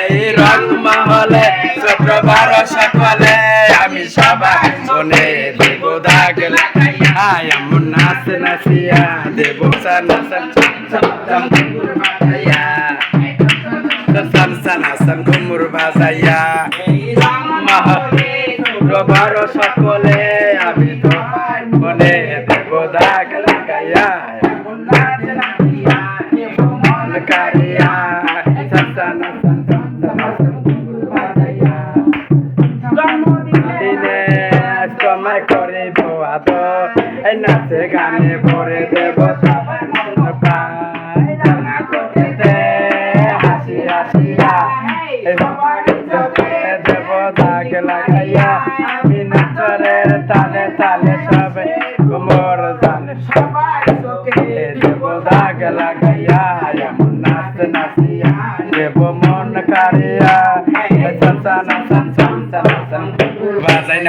এই রং ছোট বড় সকলে আমি সবাই মনে দেব দাগ লাগাইয়া। এমন নাচ নাচিয়া, দেব সান সান ঘুমুর মহলে ছোট বড় সকলে আমি তো মনে দেব দাগ লাগাইয়া। এমন নাচ নাচিয়া কারিয়া সান সান সান সান সান ঘুমুর বাজাইয়া দিনে সময় করে বোয়াদ এই নাচে গানে ভরে দেব সবাই মন পায় রান্না করতে হাসি হাসিয়া এই তালে তালে সবাই কোমর জানে সবাই চোখে নাচিয়া দেব মন কারিয়া সান সান সান সান সান সান বাজাই